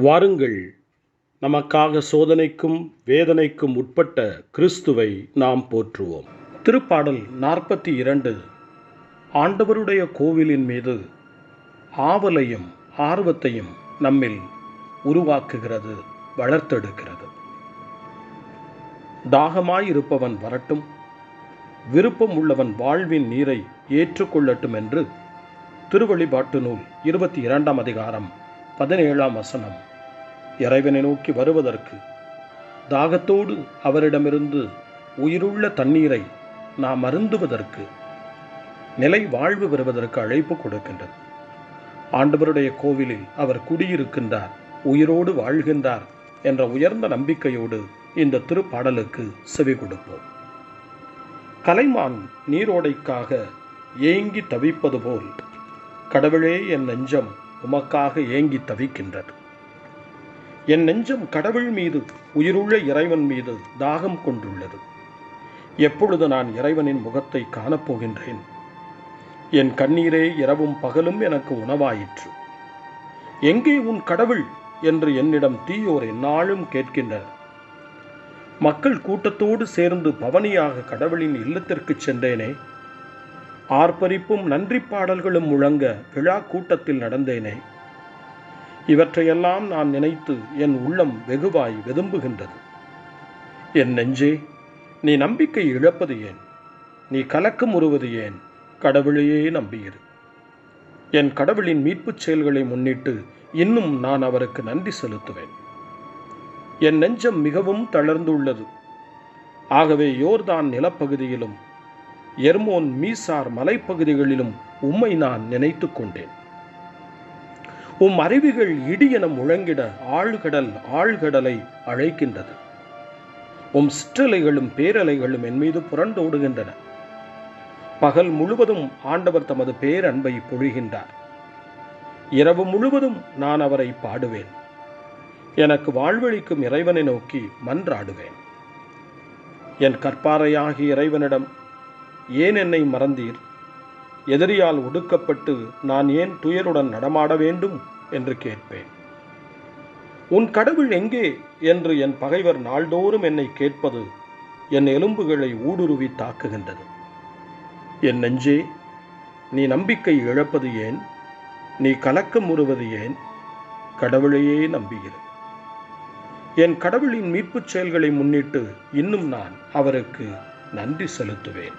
வாருங்கள். நமக்காக சோதனைக்கும் வேதனைக்கும் உட்பட்ட கிறிஸ்துவை நாம் போற்றுவோம். திருப்பாடல் நாற்பத்தி இரண்டு. ஆண்டவருடைய கோவிலின் மீது ஆவலையும் ஆர்வத்தையும் நம்மில் உருவாக்குகிறது வளர்த்தெடுக்கிறது. தாகமாயிருப்பவன் வரட்டும். விருப்பம் உள்ளவன் வாழ்வின் நீரை ஏற்றுக்கொள்ளட்டும் என்று திருவழிபாட்டு நூல் இருபத்தி இரண்டாம் அதிகாரம் பதினேழாம் வசனம். இறைவனை நோக்கி வருவதற்கு தாகத்தோடு அவரிடமிருந்து உயிருள்ள தண்ணீரை நாம் அருந்துவதற்கு நிலை வாழ்வு பெறுவதற்கு அழைப்பு கொடுக்கின்றது. ஆண்டவருடைய கோவிலில் அவர் குடியிருக்கின்றார் உயிரோடு வாழ்கின்றார் என்ற உயர்ந்த நம்பிக்கையோடு இந்த திருப்பாடலுக்கு செவி கொடுப்போம். கலைமான் நீரோடைக்காக ஏங்கி தவிப்பது போல் கடவுளே என் நெஞ்சம் உமக்காக ஏங்கி தவிக்கின்றது. என் நெஞ்சம் கடவுள் மீது உயிருள்ள இறைவன் மீது தாகம் கொண்டுள்ளது. எப்பொழுது நான் இறைவனின் முகத்தை காணப்போகின்றேன்? என் கண்ணீரே இரவும் பகலும் எனக்கு உணவாயிற்று. எங்கே உன் கடவுள்? என்று என்னிடம் தீயோர் எந்நாளும் கேட்கின்றனர். மக்கள் கூட்டத்தோடு சேர்ந்து பவனியாக கடவுளின் இல்லத்திற்கு சென்றேனே. ஆர்ப்பரிப்பும் நன்றி பாடல்களும் முழங்க விழா கூட்டத்தில் நடந்தேனே. இவற்றையெல்லாம் நான் நினைத்து என் உள்ளம் வெகுவாய் வெதும்புகின்றது. என் நெஞ்சே நீ நம்பிக்கை இழப்பது ஏன்? நீ கலக்கம் உருவது ஏன்? கடவுளையே நம்பியிரு. என் கடவுளின் மீட்புச் செயல்களை முன்னிட்டு இன்னும் நான் அவருக்கு நன்றி செலுத்துவேன். என் நெஞ்சம் மிகவும் தளர்ந்துள்ளது. ஆகவே யோர்தான் நிலப்பகுதியிலும் எர்மோன் மீசார் மலைப்பகுதிகளிலும் உம்மை நான் நினைத்து கொண்டேன். உம் அருவிகள் என முழங்கிட ஆழ்கடல் ஆழ்கடலை அழைக்கின்றது. உம் சிற்றலைகளும் பேரலைகளும் என் மீது புரண்டோடுகின்றன பகல் முழுவதும் ஆண்டவர் தமது பேரன்பை பொழிகின்றார். இரவு முழுவதும் நான் அவரை பாடுவேன். எனக்கு வாழ்வழிக்கும் இறைவனை நோக்கி மன்றாடுவேன். என் கற்பாறையாகிய இறைவனிடம் ஏன் என்னை மறந்தீர்? எதிரியால் ஒடுக்கப்பட்டு நான் ஏன் துயருடன் நடமாட வேண்டும் என்று கேட்பேன். உன் கடவுள் எங்கே என்று என் பகைவர் நாள்தோறும் என்னை கேட்பது என் எலும்புகளை ஊடுருவி தாக்குகின்றது. என் நெஞ்சே நீ நம்பிக்கை இழப்பது ஏன்? நீ கலக்கம் உறுவது ஏன்? கடவுளையே நம்புகிற என் கடவுளின் மீட்புச் செயல்களை முன்னிட்டு இன்னும் நான் அவருக்கு நன்றி செலுத்துவேன்.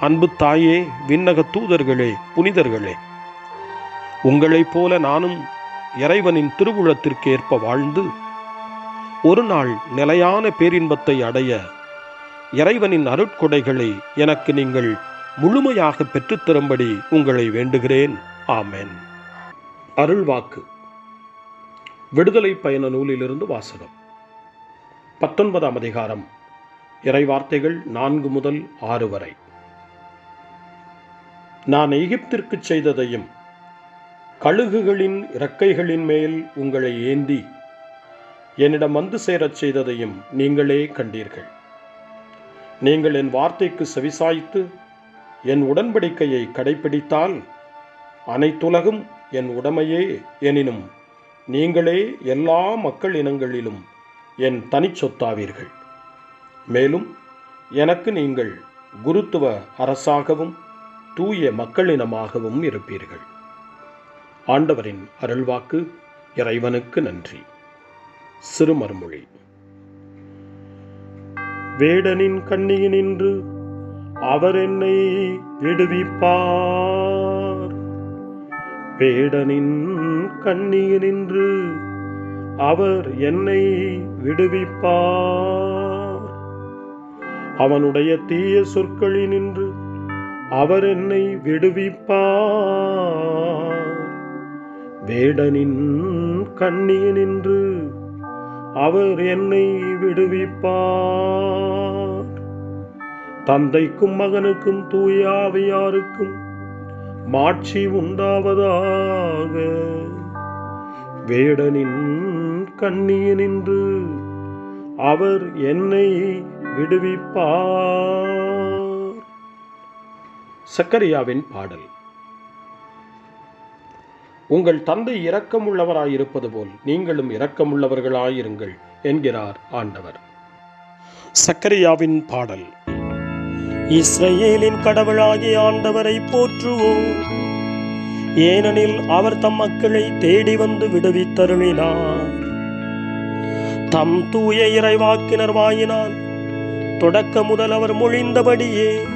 அன்பு தாயே விண்ணக தூதர்களே புனிதர்களே. உங்களைப் போல நானும் இறைவனின் திருவுளத்திற்கு ஏற்ப வாழ்ந்து ஒரு நாள் நிலையான பேரின்பத்தை அடைய இறைவனின் அருட்கொடைகளை எனக்கு நீங்கள் முழுமையாக பெற்றுத்தரும்படி உங்களை வேண்டுகிறேன். ஆமேன். அருள்வாக்கு. விடுதலை பயண நூலிலிருந்து வாசகம். பத்தொன்பதாம் அதிகாரம். இறைவார்த்தைகள் நான்கு முதல் ஆறு வரை. நான் எகிப்திற்கு செய்ததையும் கழுகுகளின் இறக்கைகளின் மேல் உங்களை ஏந்தி என்னிடம் வந்து சேரச் செய்ததையும் நீங்களே கண்டீர்கள். நீங்கள் என் வார்த்தைக்கு செவிசாய்த்து என் உடன்படிக்கையை கடைப்பிடித்தால் அனைத்துலகும் என் உடமையே எனினும் நீங்களே எல்லா மக்கள் இனங்களிலும் என் தனிச்சொத்தாவீர்கள் மேலும் எனக்கு நீங்கள் குருத்துவ அரசாகவும் தூய மக்களினமாகவும் இருப்பீர்கள். ஆண்டவரின் அருள்வாக்கு இறைவனுக்கு நன்றி. சிறுமர்மொழி வேடனின் கண்ணியினின்று அவர் என்னை விடுவிப்பார். வேடனின் கண்ணியினின்று அவர் என்னை விடுவிப்பார். அவனுடைய தீய சொற்களினின்று அவர் என்னை விடுவிப்பார். வேடனின் கண்ணியினின்று அவர் என்னை விடுவிப்பார். தந்தைக்கும் மகனுக்கும் தூயாவையாருக்கும் மாட்சி உண்டாவதாக. வேடனின் கண்ணியினின்று அவர் என்னை விடுவிப்பார். சக்கரியாவின் பாடல். உங்கள் தந்தை இரக்கமுள்ளவராயிருப்பது போல் நீங்களும் இரக்கமுள்ளவர்களாயிருங்கள் என்கிறார் ஆண்டவர். சக்கரியாவின் பாடல். இஸ்ரேலின் கடவுளாகிய ஆண்டவரை போற்றுவோம். ஏனெனில் அவர் தம் மக்களை தேடி வந்து விடுவித்தருளினார். தம் தூய இறைவாக்கினர் வாயினால் தொடக்க முதல் அவர் மொழிந்தபடியே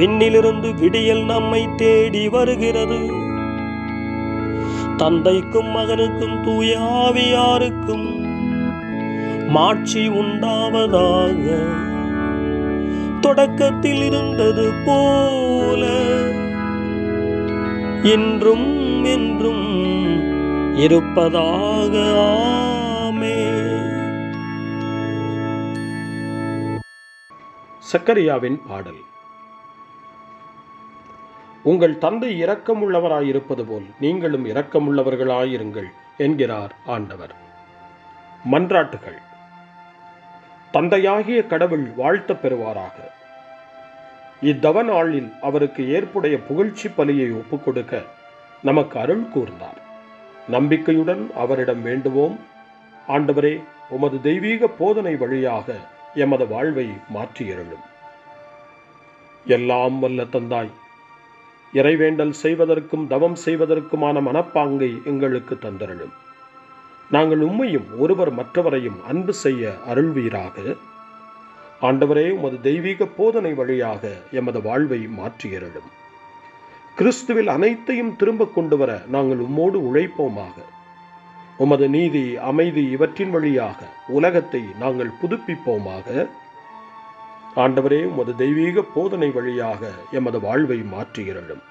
விண்ணிலிருந்து விடியல் நம்மை தேடி வருகிறது. தந்தைக்கும் மகனுக்கும் தூய ஆவியாருக்கும் மாட்சி உண்டாவதாக தொடக்கத்தில் இருந்தது போல. இன்றும் என்றும் இருப்பதாக ஆமே சக்கரியாவின் பாடல். உங்கள் தந்தை இரக்கமுள்ளவராயிருப்பது போல் நீங்களும் இரக்கமுள்ளவர்களாயிருங்கள் என்கிறார் ஆண்டவர். மன்றாட்டுகள். தந்தையாகிய கடவுள் வாழ்த்தப் பெறுவாராக. இத்தவ நாளில் அவருக்கு ஏற்புடைய புகழ்ச்சி பலியை ஒப்புக்கொடுக்க நமக்கு அருள் கூர்ந்தார். நம்பிக்கையுடன் அவரிடம் வேண்டுவோம். ஆண்டவரே உமது தெய்வீக போதனை வழியாக எமது வாழ்வை மாற்றியருளும். எல்லாம் வல்ல தந்தாய் இறைவேண்டல் செய்வதற்கும் தவம் செய்வதற்குமான மனப்பாங்கை எங்களுக்கு தந்தருளும். நாங்கள் உம்மையும் ஒருவர் மற்றவரையும் அன்பு செய்ய அருள்வீராக. ஆண்டவரே உமது தெய்வீக போதனை வழியாக எமது வாழ்வை மாற்றியருளும். கிறிஸ்துவில் அனைத்தையும் திரும்ப கொண்டு வர நாங்கள் உம்மோடு உழைப்போமாக. உமது நீதி அமைதி இவற்றின் வழியாக உலகத்தை நாங்கள் புதுப்பிப்போமாக. ஆண்டவரே உமது தெய்வீக போதனை வழியாக எமது வாழ்வை மாற்றுகிறோம்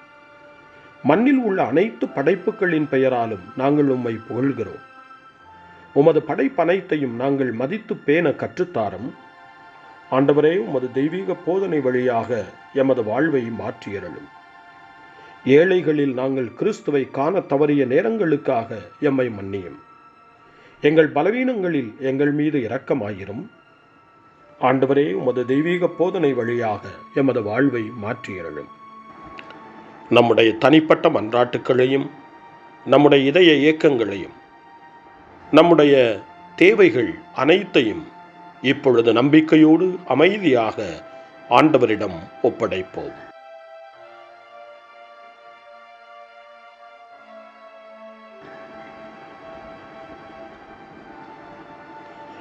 மண்ணில் உள்ள அனைத்து படைப்புகளின் பெயராலும் நாங்கள் உம்மை புகழ்கிறோம். உமது படைப்பனைத்தையும் நாங்கள் மதித்து பேண கற்றுத்தாரும். ஆண்டவரே உமது தெய்வீக போதனை வழியாக எமது வாழ்வை மாற்றியறலும் ஏழைகளில் நாங்கள் கிறிஸ்துவை காண தவறிய நேரங்களுக்காக எம்மை மன்னியும். எங்கள் பலவீனங்களில் எங்கள் மீது இரக்கமாயிரும். ஆண்டவரே உமது தெய்வீக போதனை வழியாக எமது வாழ்வை மாற்றியறலும் நம்முடைய தனிப்பட்ட மன்றாட்டுக்களையும் நம்முடைய இதய இயக்கங்களையும் நம்முடைய தேவைகள் அனைத்தையும் இப்பொழுது நம்பிக்கையோடு அமைதியாக ஆண்டவரிடம் ஒப்படைப்போம்.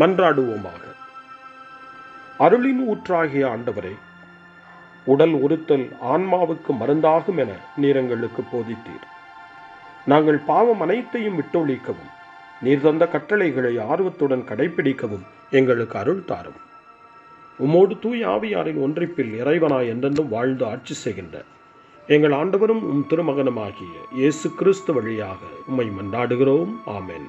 மன்றாடுவோமாக. அருளின் ஊற்றாகிய ஆண்டவரே உடல் உறுத்தல் ஆன்மாவுக்கு மருந்தாகும் என நீரங்களுக்கு போதித்தீர். நாங்கள் பாவம் அனைத்தையும் விட்டொழிக்கவும் நீர் தந்த கட்டளைகளை ஆர்வத்துடன் கடைபிடிக்கவும் எங்களுக்கு அருள் தாரும். உம்மோடு தூய் ஆவியாரின் ஒன்றிப்பில் இறைவனாய் என்றென்றும் வாழ்ந்து ஆட்சி செய்கின்ற எங்கள் ஆண்டவரும் உம் திருமகனுமாகிய இயேசு கிறிஸ்து வழியாக உம்மை மன்றாடுகிறோம். ஆமேன்.